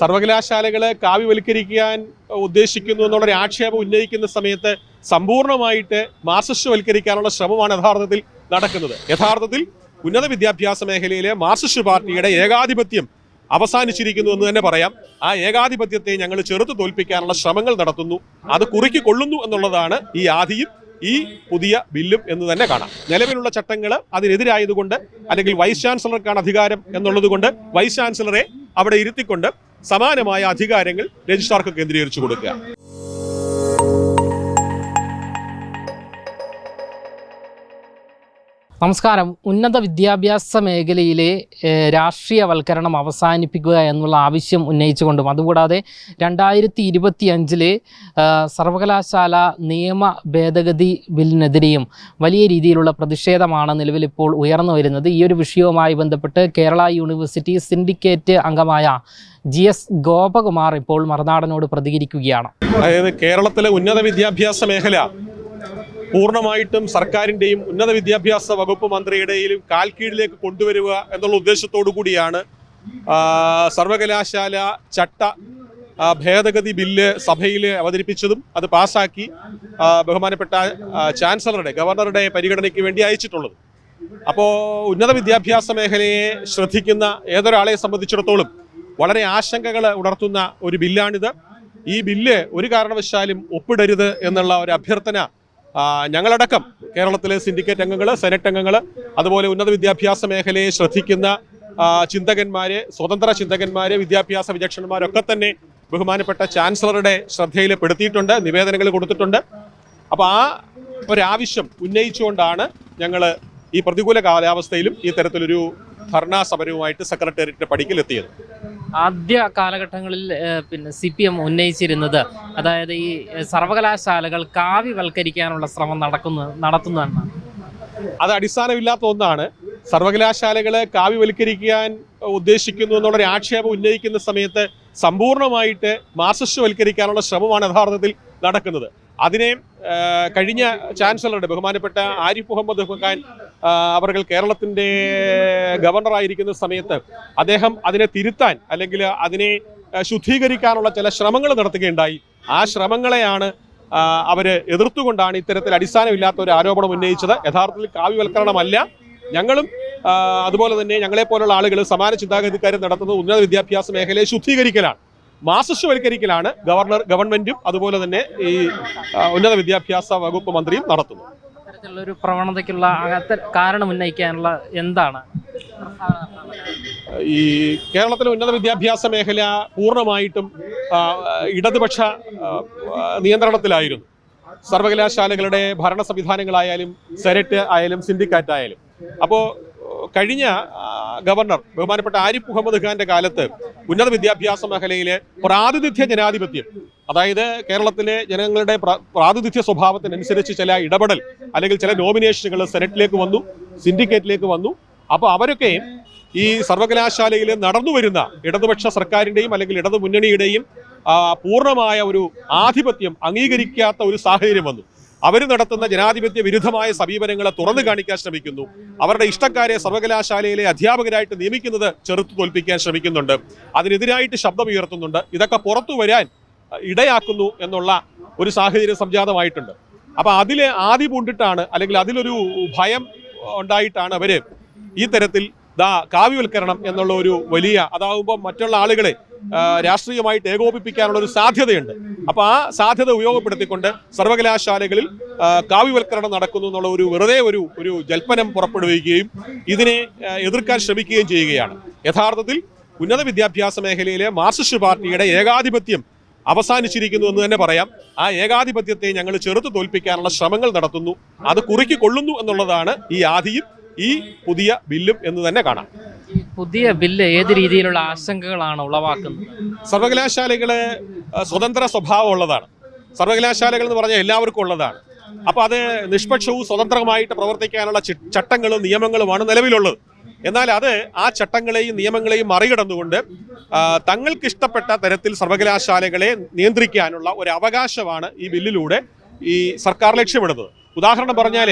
സർവകലാശാലകളെ കാവ്യവൽക്കരിക്കാൻ ഉദ്ദേശിക്കുന്നു എന്നുള്ളൊരു ആക്ഷേപം ഉന്നയിക്കുന്ന സമയത്ത് സമ്പൂർണമായിട്ട് മാർസിസ്റ്റ്വൽക്കരിക്കാനുള്ള ശ്രമമാണ് യഥാർത്ഥത്തിൽ നടക്കുന്നത്. യഥാർത്ഥത്തിൽ ഉന്നത വിദ്യാഭ്യാസ മേഖലയിലെ മാർസിസ്റ്റ് പാർട്ടിയുടെ ഏകാധിപത്യം അവസാനിച്ചിരിക്കുന്നു എന്ന് തന്നെ പറയാം. ആ ഏകാധിപത്യത്തെ ഞങ്ങൾ ചെറുത്തു തോൽപ്പിക്കാനുള്ള ശ്രമങ്ങൾ നടത്തുന്നു. അത് കുറുക്കി കൊള്ളുന്നു എന്നുള്ളതാണ് ഈ ആധിയും ഈ പുതിയ ബില്ലും എന്ന് തന്നെ കാണാം. നിലവിലുള്ള ചട്ടങ്ങൾ അതിനെതിരായതുകൊണ്ട് അല്ലെങ്കിൽ വൈസ് ചാൻസലർക്കാണ് അധികാരം എന്നുള്ളത് കൊണ്ട് വൈസ് ചാൻസലറെ അവിടെ ഇരുത്തിക്കൊണ്ട് സമാനമായ അധികാരങ്ങൾ രജിസ്ട്രാർക്ക് കേന്ദ്രീകരിച്ചു കൊടുക്കുക. നമസ്കാരം. ഉന്നത വിദ്യാഭ്യാസ മേഖലയിലെ രാഷ്ട്രീയവൽക്കരണം അവസാനിപ്പിക്കുക എന്നുള്ള ആവശ്യം ഉന്നയിച്ചുകൊണ്ടും അതുകൂടാതെ രണ്ടായിരത്തി ഇരുപത്തി അഞ്ചിലെ സർവകലാശാല നിയമ ഭേദഗതി ബില്ലിനെതിരെയും വലിയ രീതിയിലുള്ള പ്രതിഷേധമാണ് നിലവിലിപ്പോൾ ഉയർന്നു വരുന്നത്. ഈ ഒരു വിഷയവുമായി ബന്ധപ്പെട്ട് കേരള യൂണിവേഴ്സിറ്റി സിൻഡിക്കേറ്റ് അംഗമായ ജി എസ് ഗോപകുമാർ ഇപ്പോൾ മറുനാടനോട് പ്രതികരിക്കുകയാണ്. അതായത് കേരളത്തിലെ ഉന്നത വിദ്യാഭ്യാസ മേഖല പൂർണമായിട്ടും സർക്കാരിന്റെയും ഉന്നത വിദ്യാഭ്യാസ വകുപ്പ് മന്ത്രിയുടെയും കാൽക്കീഴിലേക്ക് കൊണ്ടുവരിക എന്നുള്ള ഉദ്ദേശത്തോടു കൂടിയാണ് സർവകലാശാല ചട്ട ഭേദഗതി ബില്ല് സഭയിൽ അവതരിപ്പിച്ചതും അത് പാസാക്കി ബഹുമാനപ്പെട്ട ചാൻസലറുടെ ഗവർണറുടെ പരിഗണനയ്ക്ക് വേണ്ടി അയച്ചിട്ടുള്ളത്. അപ്പോൾ ഉന്നത വിദ്യാഭ്യാസ മേഖലയെ ശ്രദ്ധിക്കുന്ന ഏതൊരാളെ സംബന്ധിച്ചിടത്തോളം വളരെ ആശങ്കകൾ ഉണർത്തുന്ന ഒരു ബില്ലാണിത്. ഈ ബില്ല് ഒരു കാരണവശാലും ഒപ്പിടരുത് എന്നുള്ള ഒരു അഭ്യർത്ഥന ഞങ്ങളടക്കം കേരളത്തിലെ സിൻഡിക്കേറ്റ് അംഗങ്ങൾ സെനറ്റ് അംഗങ്ങൾ അതുപോലെ ഉന്നത വിദ്യാഭ്യാസ മേഖലയെ ശ്രദ്ധിക്കുന്ന ചിന്തകന്മാരെ സ്വതന്ത്ര ചിന്തകന്മാര് വിദ്യാഭ്യാസ വിചക്ഷണന്മാരൊക്കെ തന്നെ ബഹുമാനപ്പെട്ട ചാൻസലറുടെ ശ്രദ്ധയിൽപ്പെടുത്തിയിട്ടുണ്ട് നിവേദനങ്ങൾ കൊടുത്തിട്ടുണ്ട്. അപ്പോൾ ആ ഒരാവശ്യം ഉന്നയിച്ചുകൊണ്ടാണ് ഞങ്ങൾ ഈ പ്രതികൂല കാലാവസ്ഥയിലും ഈ തരത്തിലൊരു ധർണാ സമരവുമായിട്ട് സെക്രട്ടേറിയറ്റിന്റെ പടിക്കലെത്തിയത്. ആദ്യ കാലഘട്ടങ്ങളിൽ പിന്നെ സി പി എം ഉന്നയിച്ചിരുന്നത് അതായത് ഈ സർവകലാശാലകൾ കാവ്യവൽക്കരിക്കാനുള്ള ശ്രമം നടക്കുന്നു നടത്തുന്നതാണ്. അത് അടിസ്ഥാനമില്ലാത്ത ഒന്നാണ്. സർവകലാശാലകളെ കാവ്യവൽക്കരിക്കാൻ ഉദ്ദേശിക്കുന്നു എന്നുള്ളൊരു ആക്ഷേപം ഉന്നയിക്കുന്ന സമയത്ത് സമ്പൂർണമായിട്ട് മാർസിസ്റ്റ്വൽക്കരിക്കാനുള്ള ശ്രമമാണ് യഥാർത്ഥത്തിൽ നടക്കുന്നത്. അതിനെ കഴിഞ്ഞ ചാൻസലറുടെ ബഹുമാനപ്പെട്ട ആരിഫ് മുഹമ്മദ് ഖാൻ അവർ കേരളത്തിന്റെ ഗവർണറായിരിക്കുന്ന സമയത്ത് അദ്ദേഹം അതിനെ തിരുത്താൻ അല്ലെങ്കിൽ അതിനെ ശുദ്ധീകരിക്കാനുള്ള ചില ശ്രമങ്ങൾ നടത്തുകയുണ്ടായി. ആ ശ്രമങ്ങളെയാണ് അവർ എതിർത്തുകൊണ്ടാണ് ഇത്തരത്തിൽ അടിസ്ഥാനമില്ലാത്ത ഒരു ആരോപണം ഉന്നയിച്ചത്. യഥാർത്ഥത്തിൽ കാവ്യവൽക്കരണമല്ല. ഞങ്ങളും അതുപോലെ തന്നെ ഞങ്ങളെ പോലുള്ള ആളുകൾ സമാന ചിന്താഗതിക്കാരും നടത്തുന്ന ഉന്നത വിദ്യാഭ്യാസ മേഖലയെ ശുദ്ധീകരിക്കലാണ്. മാസസ്വൽക്കരിക്കലാണ് ഗവർണർ ഗവൺമെന്റും അതുപോലെ തന്നെ ഈ ഉന്നത വിദ്യാഭ്യാസ വകുപ്പ് മന്ത്രിയും നടത്തുന്നത്. ഒരു പ്രവണതയ്ക്കുള്ള കാരണം ഉന്നയിക്കാനുള്ള എന്താണ്? ഈ കേരളത്തിലെ ഉന്നത വിദ്യാഭ്യാസ മേഖല പൂർണമായിട്ടും ഇടതുപക്ഷ നിയന്ത്രണത്തിലായിരുന്നു. സർവകലാശാലകളുടെ ഭരണ സംവിധാനങ്ങളായാലും സെനറ്റ് ആയാലും സിൻഡിക്കാറ്റ് ആയാലും. അപ്പോൾ കഴിഞ്ഞ ഗവർണർ ബഹുമാനപ്പെട്ട ആരിഫ് മുഹമ്മദ് ഖാന്റെ കാലത്ത് ഉന്നത വിദ്യാഭ്യാസ മേഖലയിലെ പ്രാതിനിധ്യ ജനാധിപത്യം അതായത് കേരളത്തിലെ ജനങ്ങളുടെ പ്ര- പ്രാതിനിധ്യ സ്വഭാവത്തിനനുസരിച്ച് ചില ഇടപെടൽ അല്ലെങ്കിൽ ചില നോമിനേഷനുകൾ സെനറ്റിലേക്ക് വന്നു സിൻഡിക്കേറ്റിലേക്ക് വന്നു. അപ്പോൾ അവരൊക്കെ ഈ സർവകലാശാലയിൽ നടന്നു വരുന്ന ഇടതുപക്ഷ സർക്കാരിന്റെയും അല്ലെങ്കിൽ ഇടതു മുന്നണിയുടെയും പൂർണമായ ഒരു ആധിപത്യം അംഗീകരിക്കാത്ത ഒരു സാഹചര്യം വന്നു. അവർ നടത്തുന്ന ജനാധിപത്യ വിരുദ്ധമായ സമീപനങ്ങളെ തുറന്നു കാണിക്കാൻ ശ്രമിക്കുന്നു. അവരുടെ ഇഷ്ടക്കാരെ സർവകലാശാലയിലെ അധ്യാപകരായിട്ട് നിയമിക്കുന്നത് ചെറുത്തു തോൽപ്പിക്കാൻ ശ്രമിക്കുന്നുണ്ട്. അതിനെതിരായിട്ട് ശബ്ദമുയർത്തുന്നുണ്ട് ഇതൊക്കെ പുറത്തു വരാൻ ഇടയാക്കുന്നു എന്നുള്ള ഒരു സാഹചര്യം സംജാതമായിട്ടുണ്ട്. അപ്പൊ അതിൽ ആദ്യ പൂണ്ടിട്ടാണ് അല്ലെങ്കിൽ അതിലൊരു ഭയം ഉണ്ടായിട്ടാണ് അവർ ഈ തരത്തിൽ ദാ കാവ്യവൽക്കരണം എന്നുള്ള ഒരു വലിയ അതാവുമ്പോൾ മറ്റുള്ള ആളുകളെ രാഷ്ട്രീയമായിട്ട് ഏകോപിപ്പിക്കാനുള്ള ഒരു സാധ്യതയുണ്ട്. അപ്പൊ ആ സാധ്യത ഉപയോഗപ്പെടുത്തിക്കൊണ്ട് സർവകലാശാലകളിൽ കാവ്യവൽക്കരണം നടക്കുന്നു എന്നുള്ള ഒരു വെറുതെ ഒരു ഒരു ജൽപ്പനം പുറപ്പെടുവിക്കുകയും ഇതിനെ എതിർക്കാൻ ശ്രമിക്കുകയും ചെയ്യുകയാണ്. യഥാർത്ഥത്തിൽ ഉന്നത വിദ്യാഭ്യാസ മേഖലയിലെ മാർസിസ്റ്റ് പാർട്ടിയുടെ ഏകാധിപത്യം അവസാനിച്ചിരിക്കുന്നു എന്ന് തന്നെ പറയാം. ആ ഏകാധിപത്യത്തെ ഞങ്ങൾ ചെറുത്ത് തോൽപ്പിക്കാനുള്ള ശ്രമങ്ങൾ നടത്തുന്നു. അത് കുറുക്കി കൊള്ളുന്നു എന്നുള്ളതാണ് ഈ ആധിയും ഈ പുതിയ ബില്ലും എന്ന് തന്നെ കാണാം. പുതിയ ബില്ല് ഏത് രീതിയിലുള്ള ആശങ്കകളാണ് ഉളവാക്കുന്നത്? സർവകലാശാലകൾ സ്വതന്ത്ര സ്വഭാവം ഉള്ളതാണ്. സർവകലാശാലകൾ എന്ന് പറഞ്ഞാൽ എല്ലാവർക്കും ഉള്ളതാണ്. അപ്പൊ അത് നിഷ്പക്ഷവും സ്വതന്ത്രമായിട്ട് പ്രവർത്തിക്കാനുള്ള ചട്ടങ്ങളും നിയമങ്ങളുമാണ് നിലവിലുള്ളത്. എന്നാൽ അത് ആ ചട്ടങ്ങളെയും നിയമങ്ങളെയും മറികടന്നുകൊണ്ട് തങ്ങൾക്ക് ഇഷ്ടപ്പെട്ട തരത്തിൽ സർവകലാശാലകളെ നിയന്ത്രിക്കാനുള്ള ഒരു അവകാശമാണ് ഈ ബില്ലിലൂടെ ഈ സർക്കാർ ലക്ഷ്യമിടുന്നത്. ഉദാഹരണം പറഞ്ഞാൽ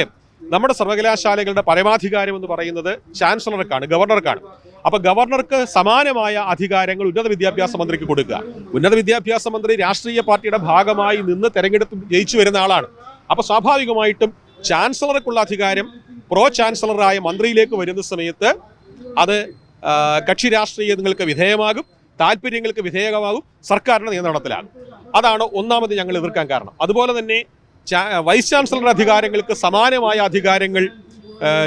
നമ്മുടെ സർവകലാശാലകളുടെ പരമാധികാരം എന്ന് പറയുന്നത് ചാൻസലർക്കാണ് ഗവർണർക്കാണ്. അപ്പൊ ഗവർണർക്ക് സമാനമായ അധികാരങ്ങൾ ഉന്നത വിദ്യാഭ്യാസ മന്ത്രിക്ക് കൊടുക്കുക. ഉന്നത വിദ്യാഭ്യാസ മന്ത്രി രാഷ്ട്രീയ പാർട്ടിയുടെ ഭാഗമായി നിന്ന് തെരഞ്ഞെടുപ്പ് ജയിച്ചു വരുന്ന ആളാണ്. അപ്പൊ സ്വാഭാവികമായിട്ടും ചാൻസലർക്കുള്ള അധികാരം പ്രോ ചാൻസലറായ മന്ത്രിയിലേക്ക് വരുന്ന സമയത്ത് അത് കക്ഷി രാഷ്ട്രീയങ്ങൾക്ക് വിധേയമാകും താല്പര്യങ്ങൾക്ക് വിധേയമാകും സർക്കാരിന്റെ നിയന്ത്രണത്തിലാകും. അതാണ് ഒന്നാമത് ഞങ്ങൾ എതിർക്കാൻ കാരണം. അതുപോലെ തന്നെ വൈസ് ചാൻസലറുടെ അധികാരങ്ങൾക്ക് സമാനമായ അധികാരങ്ങൾ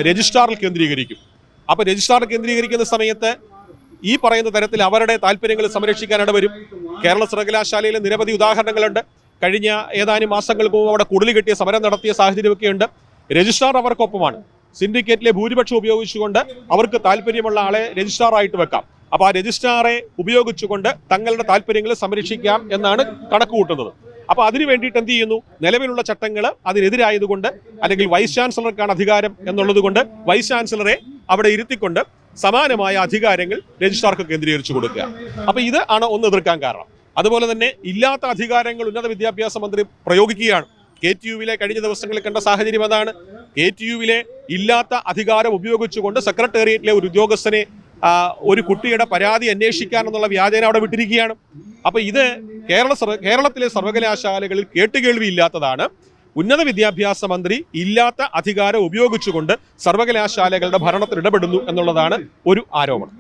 രജിസ്ട്രാറിൽ കേന്ദ്രീകരിക്കും. അപ്പോൾ രജിസ്ട്രാർ കേന്ദ്രീകരിക്കുന്ന സമയത്ത് ഈ പറയുന്ന തരത്തിൽ അവരുടെ താല്പര്യങ്ങൾ സംരക്ഷിക്കാനിട വരും. കേരള സർവകലാശാലയിലെ നിരവധി ഉദാഹരണങ്ങളുണ്ട്. കഴിഞ്ഞ ഏതാനും മാസങ്ങൾക്ക് മുമ്പ് അവിടെ കുടലി കെട്ടിയ സമരം നടത്തിയ സാഹചര്യമൊക്കെയുണ്ട് രജിസ്ട്രാർ അവർക്കൊപ്പമാണ്. സിൻഡിക്കേറ്റിലെ ഭൂരിപക്ഷം ഉപയോഗിച്ചുകൊണ്ട് അവർക്ക് താല്പര്യമുള്ള ആളെ രജിസ്ട്രാറായിട്ട് വെക്കാം. അപ്പോൾ ആ രജിസ്ട്രാറെ ഉപയോഗിച്ചുകൊണ്ട് തങ്ങളുടെ താല്പര്യങ്ങൾ സംരക്ഷിക്കാം എന്നാണ് കണക്ക് കൂട്ടുന്നത് അപ്പൊ അതിനു വേണ്ടിയിട്ട് എന്ത് ചെയ്യുന്നു? നിലവിലുള്ള ചട്ടങ്ങൾ അതിനെതിരായതുകൊണ്ട് അല്ലെങ്കിൽ വൈസ് ചാൻസലർക്കാണ് അധികാരം എന്നുള്ളത് കൊണ്ട് വൈസ് ചാൻസലറെ അവിടെ ഇരുത്തിക്കൊണ്ട് സമാനമായ അധികാരങ്ങൾ രജിസ്ട്രാർക്ക് കേന്ദ്രീകരിച്ചു കൊടുക്കുക. അപ്പൊ ഇത് ആണ് ഒന്ന് എതിർക്കാൻ കാരണം. അതുപോലെ തന്നെ ഇല്ലാത്ത അധികാരങ്ങൾ ഉന്നത വിദ്യാഭ്യാസ മന്ത്രി പ്രയോഗിക്കുകയാണ്. കെ ടി യുവിലെ കഴിഞ്ഞ ദിവസങ്ങളിൽ കണ്ട സാഹചര്യം അതാണ്. കെ ടി യുവിലെ ഇല്ലാത്ത അധികാരം ഉപയോഗിച്ചുകൊണ്ട് സെക്രട്ടേറിയറ്റിലെ ഒരു ഉദ്യോഗസ്ഥനെ ഒരു കുട്ടിയുടെ പരാതി അന്വേഷിക്കാൻ എന്നുള്ള വ്യാജേന അവിടെ വിട്ടിരിക്കുകയാണ്. അപ്പോൾ ഇത് കേരള കേരളത്തിലെ സർവകലാശാലകളിൽ കേട്ടുകേൾവിയില്ലാത്തതാണ്. ഉന്നത വിദ്യാഭ്യാസ മന്ത്രി ഇല്ലാത്ത അധികാരം ഉപയോഗിച്ചുകൊണ്ട് സർവകലാശാലകളുടെ ഭരണത്തിൽ ഇടപെടുന്നു എന്നുള്ളതാണ് ഒരു ആരോപണം.